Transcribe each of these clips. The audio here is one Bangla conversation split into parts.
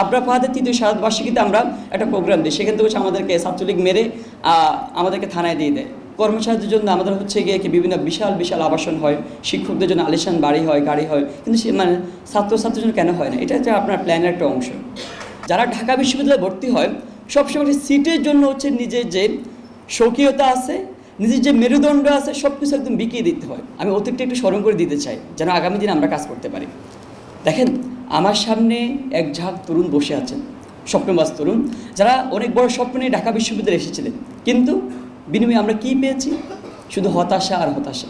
আবরা ফাহাদের তৃতীয় সাতবার্ষিকীতে আমরা একটা প্রোগ্রাম দিই। সেখান থেকে হচ্ছে আমাদেরকে ছাত্রলীগ মেরে আমাদেরকে থানায় দিয়ে দেয়। কর্মচারীদের জন্য আমাদের হচ্ছে গিয়ে কি বিভিন্ন বিশাল বিশাল আবাসন হয়। শিক্ষকদের জন্য আলিশান বাড়ি হয়, গাড়ি হয়। কিন্তু সে মানে ছাত্রছাত্রীর জন্য কেন হয় না? এটা হচ্ছে আপনার প্ল্যানের একটা অংশ। যারা ঢাকা বিশ্ববিদ্যালয়ে ভর্তি হয়, সবসময় সিটের জন্য হচ্ছে নিজের যে স্বকীয়তা আছে, নিজের যে মেরুদণ্ড আছে সব কিছু একদম বিকিয়ে দিতে হয়। আমি অতিরিক্ত একটু স্মরণ করে দিতে চাই, যেন আগামী দিনে আমরা কাজ করতে পারি। দেখেন আমার সামনে এক ঝাঁক তরুণ বসে আছেন স্বপ্নবাস তরুণ, যারা অনেক বড় স্বপ্ন নিয়ে ঢাকা বিশ্ববিদ্যালয়ে এসেছিলেন। কিন্তু বিনিময়ে আমরা কি পেয়েছি? শুধু হতাশা আর হতাশা।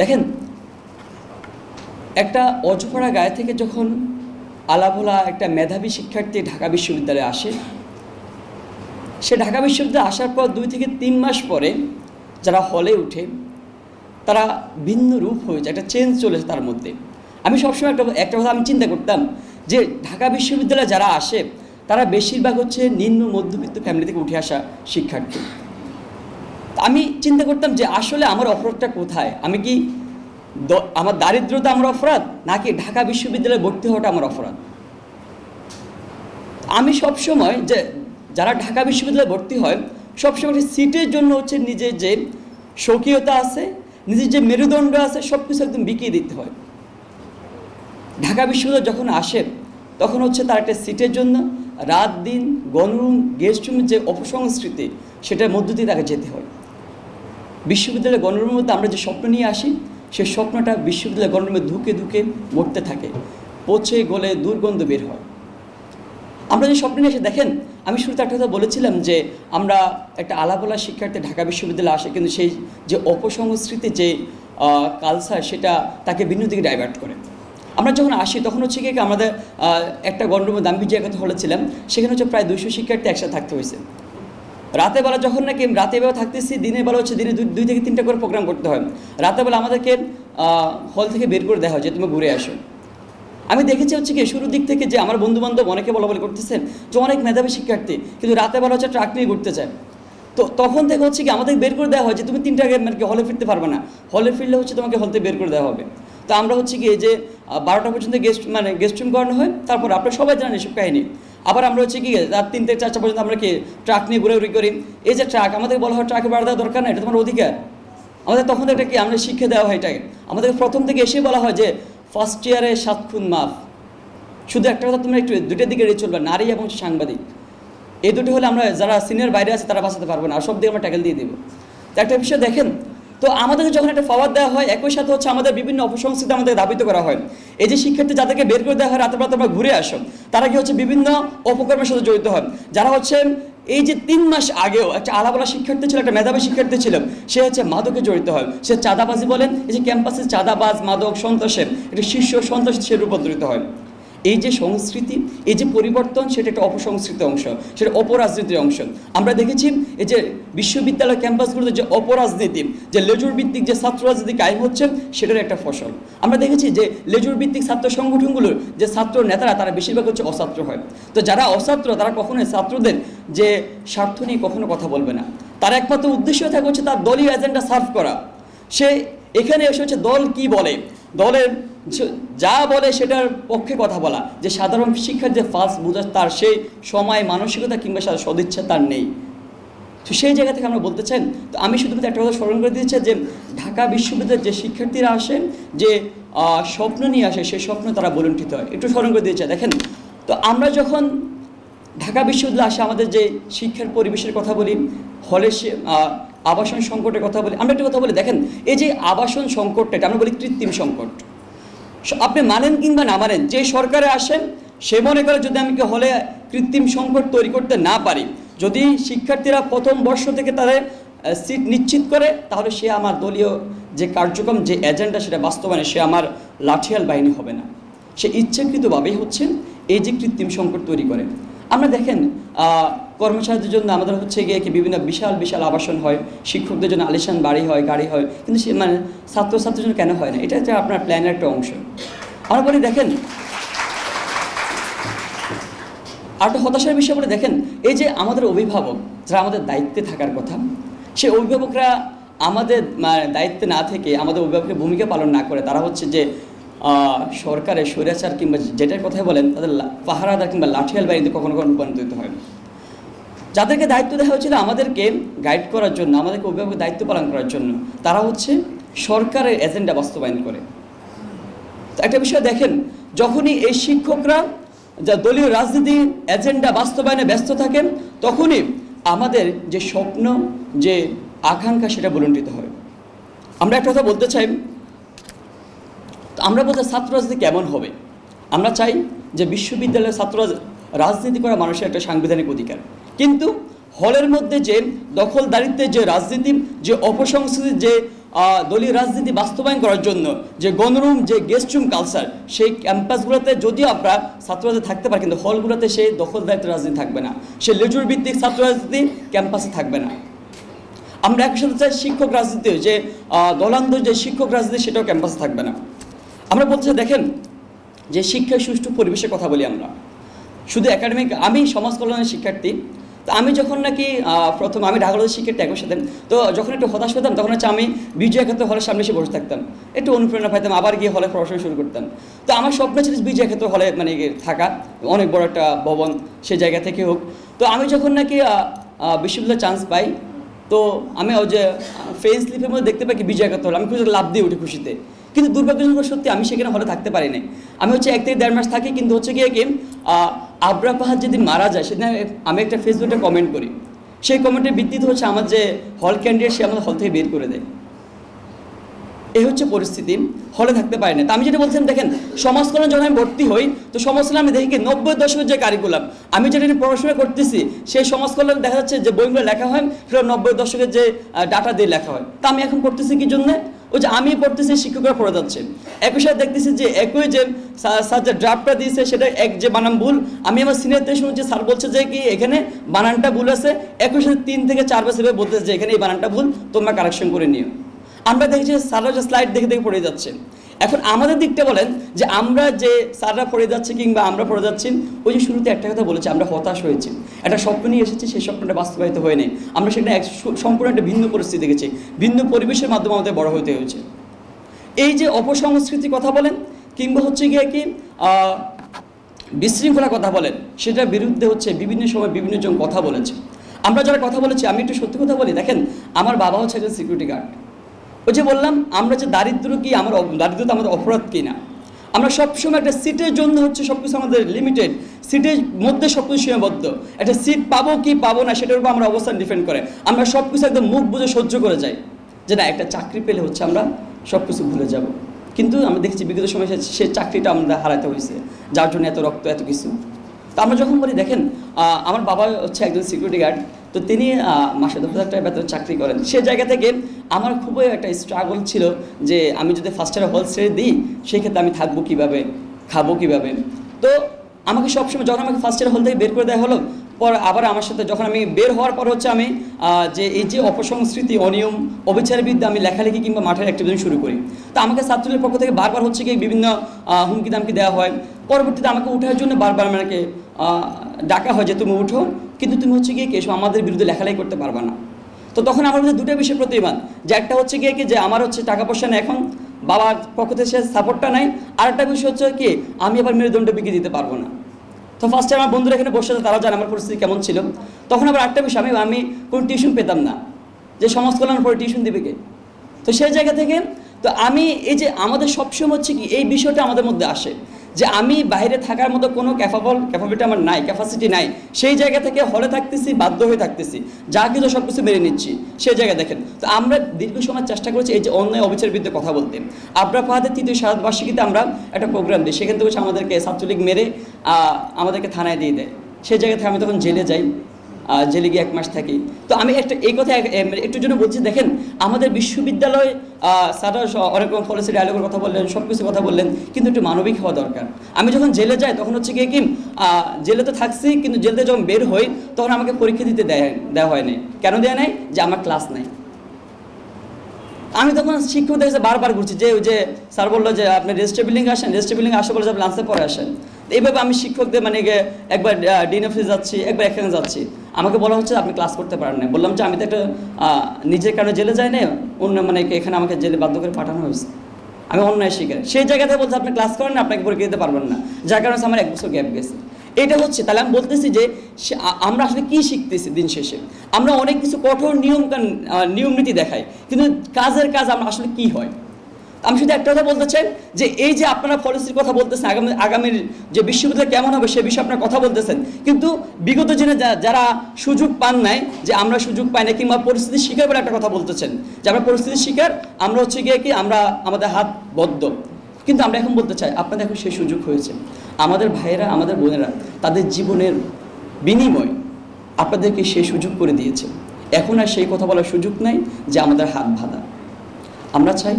দেখেন, একটা অজপড়া গায়ে থেকে যখন আলাভোলা একটা মেধাবী শিক্ষার্থী ঢাকা বিশ্ববিদ্যালয়ে আসে, সে ঢাকা বিশ্ববিদ্যালয়ে আসার পর দুই থেকে তিন মাস পরে যারা হলে উঠে, তারা ভিন্ন রূপ হয়ে যায়, একটা চেঞ্জ চলেছে তার মধ্যে। আমি সবসময় একটা একটা কথা আমি চিন্তা করতাম যে ঢাকা বিশ্ববিদ্যালয়ে যারা আসে, তারা বেশিরভাগ হচ্ছে নিম্ন মধ্যবিত্ত ফ্যামিলি থেকে উঠে আসা শিক্ষার্থী। আমি চিন্তা করতাম যে আসলে আমার অপরাধটা কোথায়? আমি কি আমার দারিদ্রতা আমার অপরাধ, নাকি ঢাকা বিশ্ববিদ্যালয়ে ভর্তি হওয়াটা আমার অপরাধ? আমি সব সময় যে যারা ঢাকা বিশ্ববিদ্যালয়ে ভর্তি হয়, সবসময় সিটের জন্য হচ্ছে নিজের যে স্বকীয়তা আছে, নিজের যে মেরুদণ্ড আছে সব কিছু একদম বিকিয়ে দিতে হয়। ঢাকা বিশ্ববিদ্যালয় যখন আসে, তখন হচ্ছে তার একটা সিটের জন্য রাত দিন গণরুম গেস্ট রুমের যে অপসংস্কৃতি, সেটার মধ্য দিয়ে তাকে যেতে হয়। বিশ্ববিদ্যালয়ের গণরুমের মধ্যে আমরা যে স্বপ্ন নিয়ে আসি, সেই স্বপ্নটা বিশ্ববিদ্যালয়ের গণরুমে ধুকে ধুকে মরতে থাকে, পচে গলে দুর্গন্ধ বের হয়। আমরা যে স্বপ্ন নিয়ে এসে দেখেন, আমি শুরুতে একটা কথা বলেছিলাম যে আমরা একটা আলাপলা শিক্ষার্থী ঢাকা বিশ্ববিদ্যালয়ে আসে, কিন্তু সেই যে অপসংস্কৃতির যে কালচার সেটা তাকে ভিন্ন দিকে ডাইভার্ট করে। আমরা যখন আসি, তখন হচ্ছে কি আমাদের একটা গণরুমে দাম্বি জায়গাতে হলেছিলাম সেখানে হচ্ছে প্রায় দুইশো শিক্ষার্থী একসাথে থাকতে হয়েছে। রাতে বেলা যখন নাকি রাতে বেলা থাকতেছি, দিনের বেলা হচ্ছে দিনে দুই থেকে তিনটা করে প্রোগ্রাম করতে হয়। রাতে বেলা আমাদেরকে হল থেকে বের করে দেওয়া হয়, যে তুমি ঘুরে আসো। আমি দেখেছি হচ্ছে কি শুরুর দিক থেকে যে আমার বন্ধু বান্ধব অনেকে বলা বলি করতেছেন যে অনেক মেধাবী শিক্ষার্থী, কিন্তু রাতে বেলা হচ্ছে ট্রাক নিয়ে ঘুরতে চায় তো তখন থেকে হচ্ছে কি আমাদের বের করে দেওয়া হয় যে তুমি তিনটা আগে মানে হলে ফিরতে পারবে না। হলে ফিরলে হচ্ছে তোমাকে হল থেকে বের করে দেওয়া হবে। তো আমরা হচ্ছে কি যে বারোটা পর্যন্ত গেস্ট মানে গেস্ট রুম করানো হয়, তারপর আপনারা সবাই জানেন এসব কাহিনী। আবার আমরা হচ্ছে কি রাত তিন থেকে চারটা পর্যন্ত আমরা কি ট্রাক নিয়ে ঘুরে করি। এই যে ট্রাক আমাদের বলা হয় ট্রাকে ভাড়া দেওয়া দরকার না এটা তোমার অধিকার। আমাদের তখন একটা কি আমরা শিক্ষা দেওয়া হয় এটাকে। আমাদের প্রথম থেকে এসে বলা হয় যে ফার্স্ট ইয়ারে সাত খুন মাফ। শুধু একটা কথা, তোমরা একটু দুটোর দিকে এড়িয়ে চলবে, নারী এবং সাংবাদিক। এই দুটো হলে আমরা যারা সিনিয়র বাইরে আছে, তারা বাঁচাতে পারব না, আর সব দিকে আমরা ট্যাকেল দিয়ে দেবো। তো একটা বিষয় দেখেন তো আমাদেরকে যখন একটা পাওয়ার দেওয়া হয়, একই সাথে হচ্ছে আমাদের বিভিন্ন অপসংস্কৃতি আমাদের দাবিত করা হয়। এই যে শিক্ষার্থী যাদেরকে বের করে দেওয়া হয়, রাতের রাতে আমরা ঘুরে আসো, তারা কি হচ্ছে বিভিন্ন অপকর্মের সাথে জড়িত হয়। যারা হচ্ছে এই যে তিন মাস আগেও একটা আলাপালা শিক্ষার্থী ছিল, একটা মেধাবী শিক্ষার্থী ছিল, সে হচ্ছে মাদকে জড়িত হয়। সে চাঁদাবাজি বলেন, এই যে ক্যাম্পাসে চাঁদাবাজ, মাদক সন্ত্রাসের একটা শীর্ষ সন্ত্রাস সে রূপান্তরিত হয়। এই যে সংস্কৃতি, এই যে পরিবর্তন, সেটা একটা অপসংস্কৃত অংশ, সেটা অপরাজনীতির অংশ। আমরা দেখেছি এই যে বিশ্ববিদ্যালয় ক্যাম্পাসগুলোতে যে অপরাজনীতি, যে লেজুর ভিত্তিক যে ছাত্র রাজনীতি কায়েম হচ্ছে, সেটার একটা ফসল। আমরা দেখেছি যে লেজুর ভিত্তিক ছাত্র সংগঠনগুলোর যে ছাত্র নেতারা, তারা বেশিরভাগ হচ্ছে অছাত্র হয়। তো যারা অছাত্র, তারা কখনোই ছাত্রদের যে স্বার্থ নিয়ে কখনো কথা বলবে না। তার একমাত্র উদ্দেশ্য থাকে হচ্ছে তার দলীয় এজেন্ডা সার্ভ করা। সে এখানে এসে হচ্ছে দল কি বলে? দলের যে- বলে সেটার পক্ষে কথা বলা। যে সাধারণ শিক্ষার যে ফার্স্ট বোঝা তার সেই সময়, মানসিকতা কিংবা সদিচ্ছা তার নেই। তো সেই জায়গা থেকে আমরা বলতে চাই, তো আমি শুধুমাত্র একটা কথা স্মরণ করে দিয়েছি যে, ঢাকা বিশ্ববিদ্যালয়ের যে শিক্ষার্থীরা আসেন, যে স্বপ্ন নিয়ে আসে, সেই স্বপ্ন তারা বলুণ্ঠিত হয়। একটু স্মরণ করে দিয়েছে দেখেন, তো আমরা যখন ঢাকা বিশ্ববিদ্যালয়ে আসে, আমাদের যে শিক্ষার পরিবেশের কথা বলি, হলে সে আবাসন সংকটের কথা বলি, আমরা একটা কথা বলি। দেখেন, এই যে আবাসন সংকটটা, এটা আমরা বলি কৃত্রিম সংকট। আপনি মানেন কিংবা না মানেন, যে সরকারে আসেন, সে মনে করে যদি আমি হলে কৃত্রিম সংকট তৈরি করতে না পারি, যদি শিক্ষার্থীরা প্রথম বর্ষ থেকে তাদের সিট নিশ্চিত করে, তাহলে সে আমার দলীয় যে কার্যক্রম, যে এজেন্ডা, সেটা বাস্তবায়নে সে আমার লাঠিয়াল বাহিনী হবে না। সে ইচ্ছাকৃতভাবেই হচ্ছেন, এই যে কৃত্রিম সংকট তৈরি করে। আমরা দেখেন কর্মচারীদের জন্য আমাদের হচ্ছে গিয়ে কি বিভিন্ন বিশাল বিশাল আবাসন হয় শিক্ষকদের জন্য আলিশান বাড়ি হয় গাড়ি হয় কিন্তু সে মানে ছাত্রছাত্রীর জন্য কেন হয় না? এটা হচ্ছে আপনার প্ল্যানের একটা অংশ। আমরা বলি দেখেন আর একটা হতাশার বিষয় বলে দেখেন এই যে আমাদের অভিভাবক যারা আমাদের দায়িত্বে থাকার কথা সে অভিভাবকরা আমাদের মানে, দায়িত্বে না থেকে আমাদের অভিভাবকের ভূমিকা পালন না করে তারা হচ্ছে যে সরকারের স্বৈরাচার কিংবা যেটার কথাই বলেন, তাদের পাহারাদার কিংবা লাঠিয়াল বাহিনীতে কখনো কখনো রূপান্তরিত হয় যাদেরকে দায়িত্ব দেওয়া হয়েছিল আমাদেরকে গাইড করার জন্য, আমাদেরকে অভিভাবকের দায়িত্ব পালন করার জন্য, তারা হচ্ছে সরকারের এজেন্ডা বাস্তবায়ন করে। একটা বিষয় দেখেন, যখনই এই শিক্ষকরা যা দলীয় রাজনীতি এজেন্ডা বাস্তবায়নে ব্যস্ত থাকেন, তখনই আমাদের যে স্বপ্ন, যে আকাঙ্ক্ষা, সেটা বুলণ্ডিত হয়। আমরা একটা কথা বলতে চাই আমরা বলতে ছাত্র রাজনীতি কেমন হবে? আমরা চাই যে বিশ্ববিদ্যালয়ের ছাত্র রাজনীতি করা মানুষের একটা সাংবিধানিক অধিকার। কিন্তু হলের মধ্যে যে দখলদারিত্বের যে রাজনীতি, যে অপসংস্কৃতির যে দলীয় রাজনীতি বাস্তবায়ন করার জন্য যে গণরুম, যে গেস্ট রুম কালচার সেই ক্যাম্পাসগুলোতে যদিও আমরা ছাত্ররাজনীতি থাকতে পারি, কিন্তু হলগুলোতে সেই দখলদারিত্বের রাজনীতি থাকবে না। সে লেজুর ভিত্তিক ছাত্র রাজনীতি ক্যাম্পাসে থাকবে না। আমরা একই সাথে চাই শিক্ষক রাজনীতি যে দলান্ধ যে শিক্ষক রাজনীতি, সেটাও ক্যাম্পাসে থাকবে না। আমরা বলতে দেখেন, যে শিক্ষায় সুষ্ঠু পরিবেশের কথা বলি আমরা। শুধু একাডেমিক আমি সমাজ কল্যাণের শিক্ষার্থী, তো আমি যখন নাকি প্রথম আমি ঢাকা কলেজের শিক্ষার্থী একই সাথে, তো যখন একটু হতাশ হতাম, তখন হচ্ছে আমি বিজয় ক্ষেত্রে হলের সামনে এসে বসে থাকতাম। একটু অনুপ্রেরণা পাইতাম, আবার গিয়ে হলে পড়াশোনা শুরু করতাম। তো আমার স্বপ্ন ছিল বিজয় ক্ষেত্র হলে মানে থাকা, অনেক বড় একটা ভবন সেই জায়গা থেকে হোক। তো আমি যখন নাকি বিশ্ববিদ্যালয়ে চান্স পাই, তো আমি ওই যে ফেস স্লিপের মধ্যে দেখতে পাই কি বিজয় করতে হলো, আমি খুশি লাভ দিয়ে উঠি খুশিতে। কিন্তু দুর্ভাগ্যজনক সত্যি আমি সেখানে হলে থাকতে পারি নাই। আমি হচ্ছে এক থেকে দেড় মাস থাকি, কিন্তু হচ্ছে গিয়ে কি আবরা পাহাড় যেদিন মারা যায়, সেদিন আমি একটা ফেসবুকে কমেন্ট করি। সেই কমেন্টের ভিত্তিতে হচ্ছে আমার যে হল ক্যান্ডিডেট সে আমাদের হল থেকে বের করে দেয়। এই হচ্ছে পরিস্থিতি। হলে থাকতে পারি না তো আমি যেটা বলছিলাম, দেখেন সমাজকরণ যখন আমি ভর্তি হই, তো সমাজকরণ আমি দেখি কি, নব্বই দশকের যে কারিকুলাম আমি যেটা নিয়ে পড়াশোনা করতেছি, সেই সমাজকরণ দেখা যাচ্ছে যে বইগুলো লেখা হয় সেটা নব্বই দশকের যে ডাটা দিয়ে লেখা হয়। তা আমি এখন করতেছি কি জন্যে? ওই যে আমি পড়তেছি, শিক্ষকরা পড়ে যাচ্ছে। একই সাথে দেখতেছি যে একই যে স্যার যে ড্রাফটটা দিয়েছে, সেটা এক যে বানান ভুল। আমি আমার সিনিয়র থেকে শুনছি স্যার বলছে যে কি, এখানে বানানটা ভুল আছে। একই সাথে তিন থেকে চার বছর বলতেছে যে এখানে এই বানানটা ভুল, তোমরা কারেকশন করে নিও। আমরা দেখেছি স্যাররা যে স্লাইড দেখে দেখে পড়ে যাচ্ছে। এখন আমাদের দিকটা বলেন যে আমরা যে স্যাররা পড়ে যাচ্ছে কিংবা আমরা পড়ে যাচ্ছি ওই যে শুরুতে একটা কথা বলেছি, আমরা হতাশ হয়েছি। একটা স্বপ্ন নিয়ে এসেছি, সেই স্বপ্নটা বাস্তবায়িত হয়ে নেই। আমরা সেখানে এক সম্পূর্ণ একটা ভিন্ন পরিস্থিতি দেখেছি। ভিন্ন পরিবেশের মাধ্যমে আমাদের বড় হতে হয়েছে। এই যে অপসংস্কৃতি কথা বলেন, কিংবা হচ্ছে গিয়ে কি বিশৃঙ্খলা কথা বলেন, সেটার বিরুদ্ধে হচ্ছে বিভিন্ন সময় বিভিন্ন জন কথা বলেছে। আমরা যারা কথা বলেছি, আমি একটু সত্যি কথা বলি। দেখেন, আমার বাবা হচ্ছে একজন সিকিউরিটি গার্ড ওই যে বললাম, আমরা যে দারিদ্র কি, আমার দারিদ্রতা আমাদের অপরাধ কি না? আমরা সবসময় একটা সিটের জন্য হচ্ছে সব কিছু আমাদের লিমিটেড সিটের মধ্যে সব কিছু সীমাবদ্ধ। একটা সিট পাবো কি পাবো না, সেটার উপর আমরা অবস্থান ডিপেন্ড করে। আমরা সব কিছু একদম মুখ বুঝে সহ্য করে যাই। যে না, একটা চাকরি পেলে হচ্ছে আমরা সব কিছু ভুলে যাব। কিন্তু আমরা দেখছি বিগত সময় সে চাকরিটা আমরা হারাতে হয়েছে, যার জন্য এত রক্ত, এত কিছু। তো আমরা যখন বলি, দেখেন আমার বাবা হচ্ছে একজন সিকিউরিটি গার্ড তো তিনি মাসে দশ হাজার টাকা বেতন চাকরি করেন। সে জায়গা থেকে আমার খুবই একটা স্ট্রাগল ছিল যে আমি যদি ফার্স্ট ইয়ার হল ছেড়ে দিই, সেক্ষেত্রে আমি থাকব কীভাবে, খাব কীভাবে। তো আমাকে সবসময় যখন আমাকে ফার্স্ট ইয়ার হল থেকে বের করে দেওয়া হলো, পর আবার আমার সাথে যখন আমি বের হওয়ার পর হচ্ছে আমি যে এই যে অপসংস্কৃতি, অনিয়ম অবিচারের বিরুদ্ধে আমি লেখালেখি কিংবা মাঠের অ্যাক্টিভিটি শুরু করি। তো আমাকে ছাত্রলীগের পক্ষ থেকে বারবার হচ্ছে কি বিভিন্ন হুমকি দামকি দেওয়া হয়। পরবর্তীতে আমাকে ওঠার জন্য বারবার আমাকে ডাকা হয় যে, তুমি উঠো কিন্তু তুমি হচ্ছে গিয়ে কেসব আমাদের বিরুদ্ধে লেখালেখি করতে পারবা না। তো তখন আমার মধ্যে দুটো বিষয় প্রতিবাদ। যে একটা হচ্ছে গিয়ে কি যে আমার হচ্ছে টাকা পয়সা নেই এখন বাবার পক্ষ থেকে সে সাপোর্টটা নাই। আর একটা বিষয় হচ্ছে কি আমি আবার মেরুদণ্ড বিক্রি দিতে পারব না। তো ফার্স্টে আমার বন্ধুরা এখানে বসে আছে, তারা জানে আমার পরিস্থিতি কেমন ছিল। তখন আবার একটা বিষয় আমি আমি কোনো টিউশন পেতাম না। যে সমাজ কল্যাণের পরে টিউশন দিবে কে? তো সেই জায়গা থেকে তো আমি এই যে আমাদের সবসময় হচ্ছে কি এই বিষয়টা আমাদের মধ্যে আসে। যে আমি বাইরে থাকার মতো কোনো ক্যাপাবল ক্যাপাবিলিটি আমার নাই ক্যাপাসিটি নাই। সেই জায়গা থেকে হলে থাকতেছি, বাধ্য হয়ে থাকতেছি। যা কিছু সব কিছু মেনে নিচ্ছি, সেই জায়গা দেখেন। তো আমরা দীর্ঘ সময় চেষ্টা করেছি এই যে অন্যায় অবিচারের বিরুদ্ধে কথা বলতে। আবরা ফাহাদের তৃতীয় সাতবার্ষিকীতে আমরা একটা প্রোগ্রাম দিই। সেখান থেকে আমাদেরকে ছাত্রলীগ মেরে আমাদেরকে থানায় দিয়ে দেয়। সেই জায়গা থেকে আমি তখন জেলে যাই। জেলে গিয়ে এক মাস থাকি। তো আমি একটা, এই কথা এক- একটু জন্য বলছি, দেখেন, আমাদের বিশ্ববিদ্যালয় স্যাররা অনেক রকম পলিসি ডায়লগের কথা বললেন সব কিছু কথা বললেন, কিন্তু একটু মানবিক হওয়া দরকার। আমি যখন জেলে যাই, তখন হচ্ছে কি জেলে তো থাকছি, কিন্তু জেল থেকে যখন বের হই, তখন আমাকে পরীক্ষা দিতে দেয়, দেওয়া হয় নাই। কেন দেওয়া নাই? যে আমার ক্লাস নাই। আমি তখন শিক্ষকদের কাছে বারবার ঘুরছি, যে ওই যে স্যার বলল যে, আপনি রেজিস্টার বিল্ডিং আসেন রেজিস্টার বিল্ডিং আসে বলে যে লাঞ্চে পরে আসেন। এইভাবে আমি শিক্ষকদের মানে একবার ডিন অফিসে যাচ্ছি, একবার এখানে যাচ্ছি। আমাকে বলা হচ্ছে আপনি ক্লাস করতে পারেন না বললাম যে আমি তো একটা নিজের কারণে জেলে যাই না অন্য মানে এখানে আমাকে জেলে বাধ্য করে পাঠানো হয়েছে। আমি অন্যায় শিকার। সেই জায়গাতে বলছে, আপনি ক্লাস করেন না, আপনাকে পরীক্ষা দিতে পারবেন না। যার কারণে আমার এক বছর গ্যাপ গেছে। এটা হচ্ছে, তাহলে আমি বলতেছি যে আমরা আসলে কি শিখতেছি দিন শেষে? আমরা অনেক কিছু কঠোর নিয়ম নিয়ম নীতি দেখাই, কিন্তু কাজের কাজ আমরা আসলে কি হয়? আমি শুধু একটা কথা বলতে চাই যে এই যে আপনারা পলিসির কথা বলতেছেন, আগামী আগামীর যে বিশ্ববিদ্যালয় কেমন হবে সে বিষয়ে আপনারা কথা বলতেছেন। কিন্তু বিগত দিনে যারা সুযোগ পান নাই যে আমরা সুযোগ পাই না কিংবা পরিস্থিতির শিকার বলে একটা কথা বলতেছেন, যে আমরা পরিস্থিতির শিকার, আমরা হচ্ছে গিয়ে কি, আমরা আমাদের হাত বদ্ধ। কিন্তু আমরা এখন বলতে চাই, আপনাদের এখন সেই সুযোগ হয়েছে। আমাদের ভাইয়েরা, আমাদের বোনেরা, তাদের জীবনের বিনিময় আপনাদেরকে সেই সুযোগ করে দিয়েছে। এখন আর সেই কথা বলার সুযোগ নাই যে আমাদের হাত বাঁধা। আমরা চাই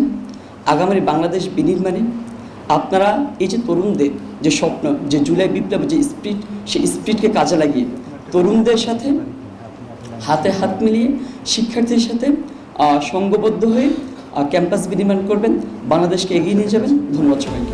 আগামী বাংলাদেশ বিনির্মাণে আপনারা এই যে তরুণদের যে স্বপ্ন, যে জুলাই বিপ্লব, যে স্পিড, সেই স্পিডকে কাজে লাগিয়ে তরুণদের সাথে হাতে হাত মিলিয়ে শিক্ষার্থীর সাথে সঙ্গবদ্ধ হয়ে ক্যাম্পাস বিনির্মাণ করবেন, বাংলাদেশকে এগিয়ে নিয়ে যাবেন। ধন্যবাদ সবাইকে।